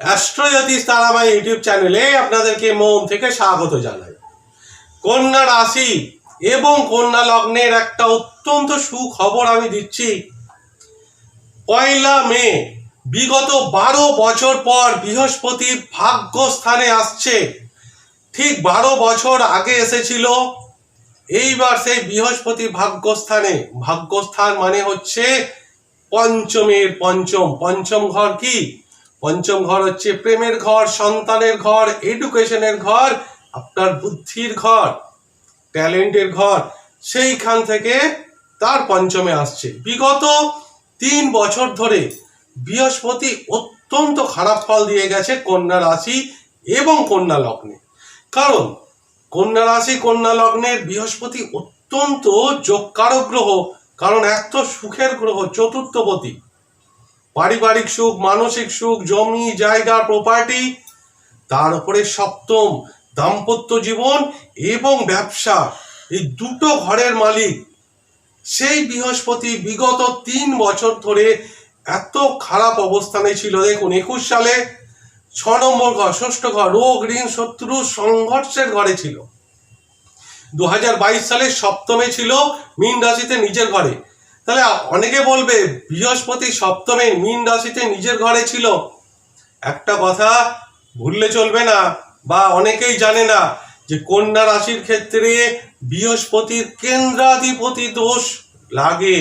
অ্যাস্ট্রোজ্যোতিষ তারাবাই YouTube চ্যানেলে আপনাদেরকে মন থেকে স্বাগত জানাই। কন্যা রাশি এবং কন্যা লগ্নের একটা অত্যন্ত সুখবর আমি দিচ্ছি। পয়লা মে, বিগত বারো বছর পর বৃহস্পতি ভাগ্যস্থানে আসছে। ঠিক বারো বছর আগে এসেছিল। এইবার সেই বৃহস্পতি ভাগ্যস্থানে। ভাগ্যস্থান মানে হচ্ছে পঞ্চমের পঞ্চম। পঞ্চম ঘর কি? পঞ্চম ঘর হচ্ছে প্রেমের ঘর, সন্তানের ঘর এডুকেশনের ঘর, আপনার বুদ্ধির ঘর ট্যালেন্টের ঘর। সেইখান থেকে তার পঞ্চমে আসছে। বিগত তিন বছর ধরে বৃহস্পতি অত্যন্ত খারাপ ফল দিয়ে গেছে কন্যা রাশি এবং কন্যা লগ্নে। কারণ কন্যা রাশি, কন্যা লগ্নের বৃহস্পতি অত্যন্ত যোগকারক গ্রহ কারণ এক তো সুখের গ্রহ, চতুর্থপতি। পারিবারিক সুখ, মানসিক সুখ, জমি, জায়গা প্রপার্টি তার উপরে সপ্তম দাম্পত্য জীবন এবং ব্যবসা। এই দুটো ঘরের মালিক। সেই বৃহস্পতি বিগত তিন বছর ধরে এত খারাপ অবস্থানে ছিল। দেখুন, একুশ সালে ছ নম্বর ঘর, ষষ্ঠ ঘর, রোগ, ঋণ, শত্রু, সংঘর্ষের ঘরে ছিল। দু হাজার বাইশ সালে সপ্তমে ছিল মীন রাশিতে নিজের ঘরে। তাহলে অনেকে বলবে, বৃহস্পতি সপ্তমে মীন রাশিতে নিজের ঘরে ছিল। একটা কথা ভুললে চলবে না, বা অনেকেই জানে না যে কন্যা রাশির ক্ষেত্রে বৃহস্পতির কেন্দ্রাধিপতি দোষ লাগে।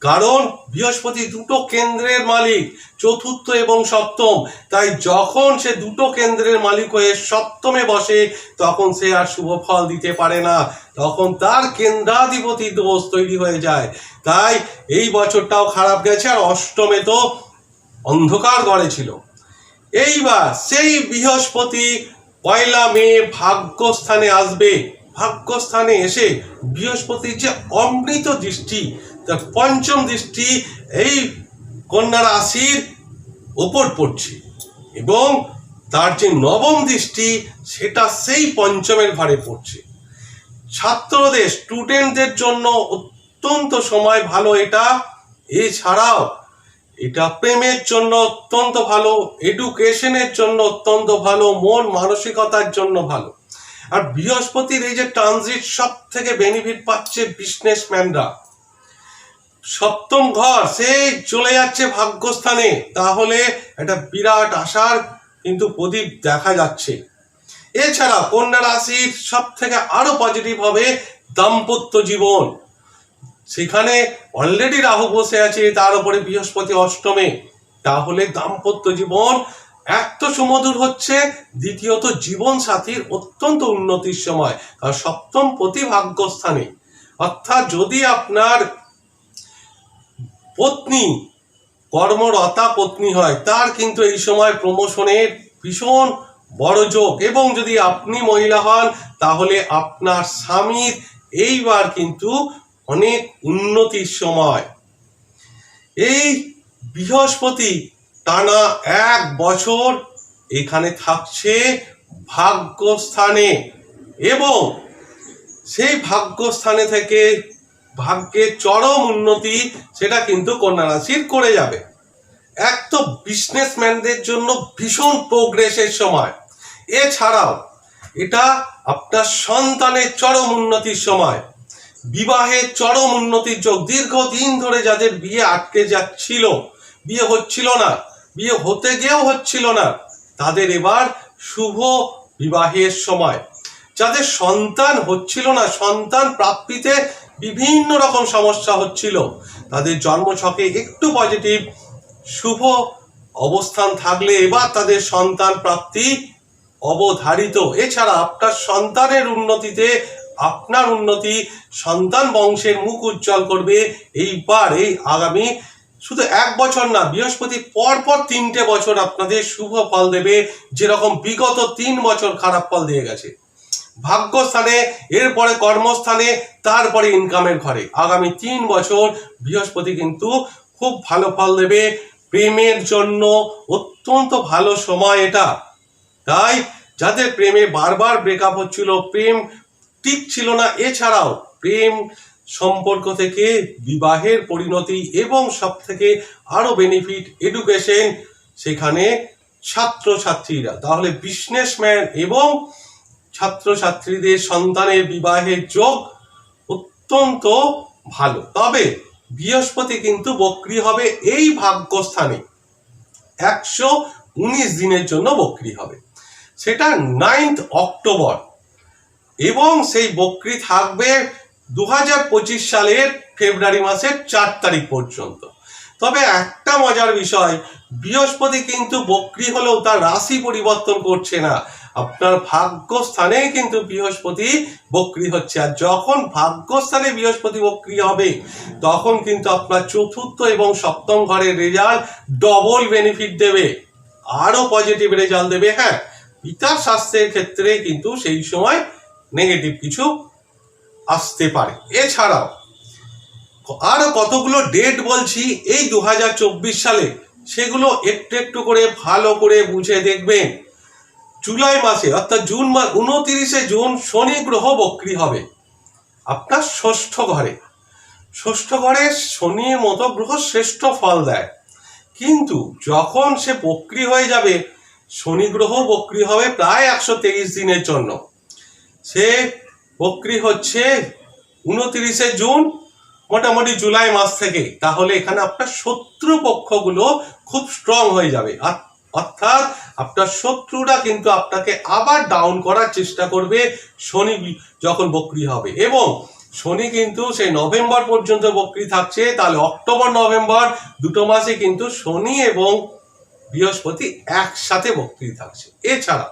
কারণ বৃহস্পতি দুটো কেন্দ্রের মালিক, চতুর্থ এবং সপ্তম। তাই যখন সে দুটো কেন্দ্রের মালিক হয়ে সপ্তমে বসে, তখন সে আর শুভ ফল দিতে পারে না। তখন তার কেন্দ্রাধিপতি দোষ তৈরি হয়ে যায়। তাই এই বছরটাও খারাপ গেছে আর অষ্টমে তো অন্ধকার গড়ে ছিল। এইবার সেই বৃহস্পতি পয়লা মে ভাগ্যস্থানে আসবে। ভাগ্যস্থানে এসে বৃহস্পতির যে অমৃত দৃষ্টি পঞ্চম দৃষ্টি এই কন্যা রাশির ওপর পড়ছে এবং তার যে নবম দৃষ্টি, সেটা সেই পঞ্চমের ঘরে পড়ছে। ছাত্রদের স্টুডেন্টদের জন্য অত্যন্ত সময় ভালো এটা। এছাড়াও এটা প্রেমের জন্য অত্যন্ত ভালো এডুকেশনের জন্য অত্যন্ত ভালো, মন মানসিকতার জন্য ভালো। আর বৃহস্পতির এই যে ট্রানজিট সব থেকে বেনিফিট পাচ্ছে বিজনেসম্যানরা সপ্তম ঘর, সে চলে যাচ্ছে ভাগ্যস্থানে। তাহলে একটা বিরাট আশার কিন্তু প্রদীপ দেখা যাচ্ছে। এছাড়া কন্যা রাশির সব থেকে আরও পজিটিভ হবে দাম্পত্য জীবন। সেখানে অলরেডি রাহু বসে আছে, তার উপরে বৃহস্পতি অষ্টমে। তাহলে দাম্পত্য জীবন এক তো সুমধুর হচ্ছে, দ্বিতীয়ত জীবন সাথীর অত্যন্ত উন্নতির সময় আর সপ্তম প্রতি ভাগ্যস্থানে। অর্থাৎ যদি আপনার পত্নী, কর্মরতা পত্নী হয়। তার কিন্তু এই সময় প্রমোশনের ভীষণ বড় যোগ। এবং যদি আপনি মহিলা হন, তাহলে আপনার স্বামীর এইবার কিন্তু অনেক উন্নতির সময়। এই বৃহস্পতি টানা এক বছর এখানে থাকছে ভাগ্যস্থানে। এবং সেই ভাগ্যস্থানে থেকে ভাগ্যের চরম উন্নতি, সেটা কিন্তু কন্যা রাশির করে যাবে। এক তো বিজনেসম্যানদের জন্য ভীষণ প্রোগ্রেসের সময়। এছাড়াও, এটা আপনার সন্তানের চরম উন্নতির সময়। বিবাহের চরম উন্নতির যোগ দীর্ঘদিন ধরে যাদের বিয়ে আটকে যাচ্ছিল, বিয়ে হচ্ছিল না, বিয়ে হতে গিয়েও হচ্ছিল না, তাদের এবার শুভ বিবাহের সময়। যাদের সন্তান হচ্ছিল না, সন্তান প্রাপ্তিতে বিভিন্ন রকম সমস্যা হচ্ছিল। তাদের জন্মছকে একটু পজিটিভ শুভ অবস্থান থাকলে এবার তাদের সন্তান প্রাপ্তি অবধারিত। এছাড়া আপনার সন্তানের উন্নতিতে আপনার উন্নতি, সন্তান বংশের মুখ উজ্জ্বল করবে। এইবার এই আগামী শুধু এক বছর না, বৃহস্পতি পর পর তিনটে বছর আপনাদের শুভ ফল দেবে। যেরকম বিগত তিন বছর খারাপ ফল দিয়ে গেছে। ভাগ্যস্থানে, এরপরে কর্মস্থানে, তারপরে ইনকামের ঘরে। আগামী তিন বছর বৃহস্পতি কিন্তু খুব ভালো ফল দেবে। প্রেমের জন্য অত্যন্ত ভালো সময় এটা। তাই যাদের প্রেমে বারবার ব্রেকআপ হচ্ছিল, প্রেম ঠিক ছিল না, এছাড়াও প্রেম সম্পর্ক থেকে বিবাহের পরিণতি এবং সব থেকে আরও বেনিফিট এডুকেশন সেখানে ছাত্রছাত্রীরা, তাহলে বিজনেসম্যান এবং ছাত্রছাত্রীদের সন্তানের বিবাহের যোগ অত্যন্ত ভালো। তবে বৃহস্পতি কিন্তু বক্রি হবে এই ভাগ্যস্থানে। একশো উনিশ দিনের জন্য বক্রি হবে। সেটা নাইন্থ অক্টোবর। এবং সেই বক্রি থাকবে দু সালের ফেব্রুয়ারি মাসের চার তারিখ পর্যন্ত। তবে একটা মজার বিষয়, বৃহস্পতি কিন্তু বক্রি হলেও তার রাশি পরিবর্তন করছে না। আপনার ভাগ্যস্থানে কিন্তু বৃহস্পতি বক্রি হচ্ছে। আর যখন ভাগ্যস্থানে বৃহস্পতি বক্রি হবে, তখন কিন্তু আপনার চতুর্থ এবং সপ্তম ঘরের রেজাল্ট ডবল বেনিফিট দেবে। আরও পজিটিভ রেজাল্ট দেবে। হ্যাঁ পিতার স্বাস্থ্যের ক্ষেত্রে কিন্তু সেই সময় নেগেটিভ কিছু আসতে পারে। এছাড়াও আরও কতগুলো ডেট বলছি? এই দু হাজার চব্বিশ সালে সেগুলো একটু একটু করে ভালো করে বুঝে দেখবেন। জুলাই মাসে, অর্থাৎ জুন মাস, উনতিরিশে জুন শনি গ্রহ বক্রি হবে। আপনার ষষ্ঠ ঘরে। ষষ্ঠ ঘরে শনির মতো গ্রহ শ্রেষ্ঠ ফল দেয়। কিন্তু যখন সে বক্রি হয়ে যাবে, শনি গ্রহ বক্রি হবে প্রায় একশো তেইশ দিনের জন্য। সে বক্রি হচ্ছে উনতিরিশে জুন, মোটামুটি জুলাই মাস থেকে। তাহলে এখানে আপনার শত্রু পক্ষগুলো খুব স্ট্রং হয়ে যাবে। আর- অর্থাৎ আপনার শত্রুরা কিন্তু আপনাকে আবার ডাউন করার চেষ্টা করবে শনি যখন বক্রি হবে। এবং শনি কিন্তু সেই নভেম্বর পর্যন্ত বক্রি থাকছে, তাহলে অক্টোবর, নভেম্বর দুটো মাসে কিন্তু শনি এবং বৃহস্পতি একসাথে বক্রি থাকছে। এছাড়া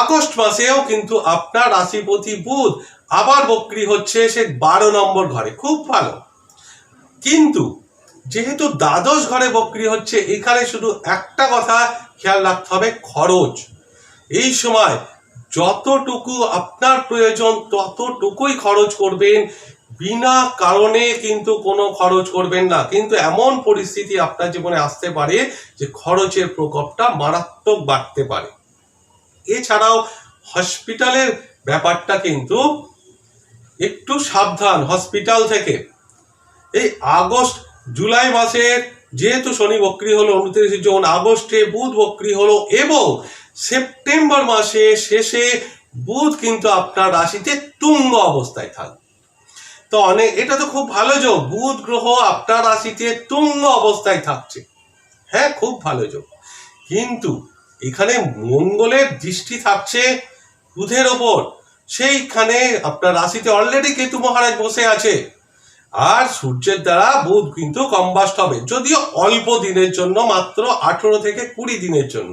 আগস্ট মাসেও কিন্তু আপনার রাশিপতি বুধ আবার বক্রি হচ্ছে সে বারো নম্বর ঘরে। খুব ভালো। কিন্তু যেহেতু দ্বাদশ ঘরে বক্রি হচ্ছে, এখানে শুধু একটা কথা খেয়াল রাখতে হবে, খরচ। এই সময় যতটুকু আপনার প্রয়োজন, ততটুকুই খরচ করবেন। বিনা কারণে কিন্তু কোনো খরচ করবেন না। কিন্তু এমন পরিস্থিতি আপনার জীবনে আসতে পারে যে খরচের প্রকোপটা মারাত্মক বাড়তে পারে। এছাড়াও হসপিটালের ব্যাপারটা কিন্তু একটু সাবধান। হসপিটাল থেকে এই আগস্ট জুলাই মাসের যেহেতু শনি বক্রি হলো, উনত্রিশে জুন, আগস্টে বুধ বক্রি হলো এবং সেপ্টেম্বর মাসে শেষে বুধ কিন্তু আপনার রাশিতে তুঙ্গ অবস্থায় থাকবে। তো অনেক এটা তো খুব ভালো যোগ। বুধ গ্রহ আপনার রাশিতে তুঙ্গ অবস্থায় থাকছে। হ্যাঁ খুব ভালো যোগ। কিন্তু এখানে মঙ্গলের দৃষ্টি থাকছে বুধের ওপর। সেইখানে আপনার রাশিতে অলরেডি কেতু মহারাজ বসে আছে। আর সূর্যের দ্বারা বুধ কিন্তু কম্বাস্ট হবে, যদিও অল্প দিনের জন্য, মাত্র আঠেরো থেকে কুড়ি দিনের জন্য।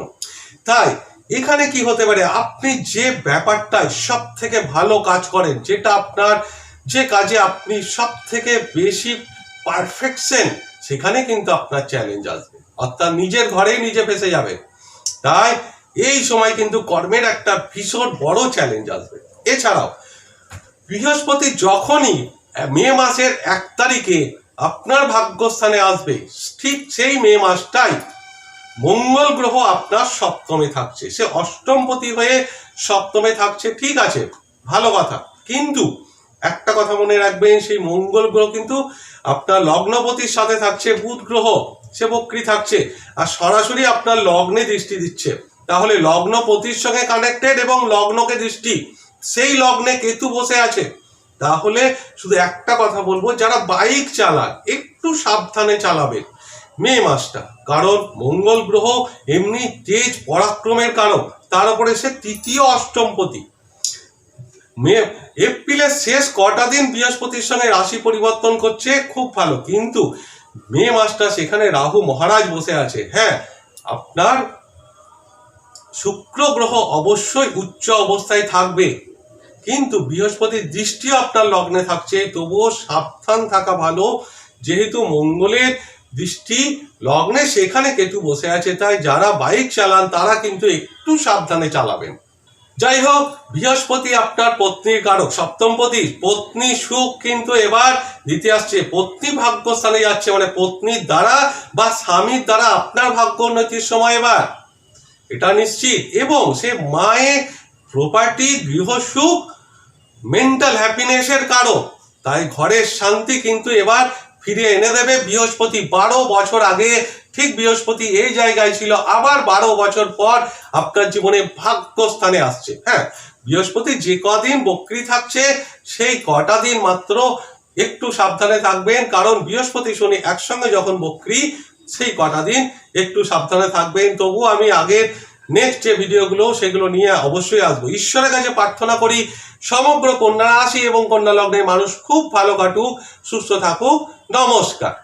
তাই এখানে কি হতে পারে? আপনি যে ব্যাপারটায় সব থেকে ভালো কাজ করেন, যেটা আপনার যে কাজে আপনি সব থেকে বেশি পারফেকশন সেখানে কিন্তু আপনার চ্যালেঞ্জ আসবে। অর্থাৎ নিজের ঘরেই নিজে ফেসে যাবে তাই এই সময় কিন্তু কর্মের একটা ভীষণ বড় চ্যালেঞ্জ আসবে। এছাড়াও, বৃহস্পতি যখনই মে মাসের এক তারিখে আপনার ভাগ্যস্থানে আসবে। ঠিক সেই মে মাসটাই মঙ্গল গ্রহ আপনার সপ্তমে থাকছে। সে অষ্টমপতি হয়ে সপ্তমে থাকছে, ঠিক আছে, ভালো কথা। কিন্তু একটা কথা মনে রাখবেন, সেই মঙ্গল গ্রহ কিন্তু আপনার লগ্নপতির সাথে থাকছে, বুধ গ্রহ, সে বক্রি থাকছে, আর সরাসরি আপনার লগ্নে দৃষ্টি দিচ্ছে। তাহলে লগ্নপতির সঙ্গে কানেক্টেড এবং লগ্নকে দৃষ্টি, সেই লগ্নে কেতু বসে আছে। তাহলে শুধু একটা কথা বলব, যারা বাইক চালায় একটু সাবধানে চালাবেন। মে মাসটা, কারণ মঙ্গল গ্রহ এমনি তেজ পরাক্রমের কারণ, তার উপরে সে তৃতীয় অষ্টমপতি। মে, এপ্রিলের শেষ কটা দিন বৃহস্পতির সঙ্গে রাশি পরিবর্তন করছে, খুব ভালো। কিন্তু মে মাসটা সেখানে রাহু মহারাজ বসে আছে। হ্যাঁ আপনার শুক্র গ্রহ অবশ্যই উচ্চ অবস্থায় থাকবে। কিন্তু বৃহস্পতির দৃষ্টি আপনার লগ্নে থাকছে, তবুও সাবধান থাকা ভালো। যেহেতু মঙ্গলের দৃষ্টি লগ্নে, সেখানে কেতু বসে আছে, তাই যারা বাইক চালান, তারা কিন্তু একটু সাবধানে চালাবেন। যাই হোক, বৃহস্পতি আপনার পত্নীর কারক সপ্তমপতি পত্নী সুখ কিন্তু এবার দিতে আসছে। পত্নী ভাগ্যস্থানে যাচ্ছে মানে পত্নীর দ্বারা বা স্বামীর দ্বারা আপনার ভাগ্য উন্নতির সময় এবার। এটা নিশ্চিত। এবং সে মায়ের প্রপার্টি গৃহ সুখ মেন্টাল হ্যাপিনেসের কারণ। তাই ঘরের শান্তি কিন্তু এবার ফিরে এনে দেবে বৃহস্পতি। বারো বছর আগে ঠিক বৃহস্পতি এই জায়গায় ছিল, আবার বারো বছর পর আপনার জীবনে ভাগ্যস্থানে আসছে। হ্যাঁ বৃহস্পতি যে কদিন বক্রি থাকছে, সেই কটা দিন মাত্র একটু সাবধানে থাকবেন। কারণ বৃহস্পতি শনি একসঙ্গে যখন বক্রি, সেই কটা দিন একটু সাবধানে থাকবেন। তবু আমি আগের নেক্সট যে ভিডিওগুলো, সেগুলো নিয়ে অবশ্যই আসব। ঈশ্বরের কাছে প্রার্থনা করি, সমগ্র কন্যা রাশি এবং কন্যা লগ্নের মানুষ খুব ভালো কাটুক, সুস্থ থাকুক। নমস্কার।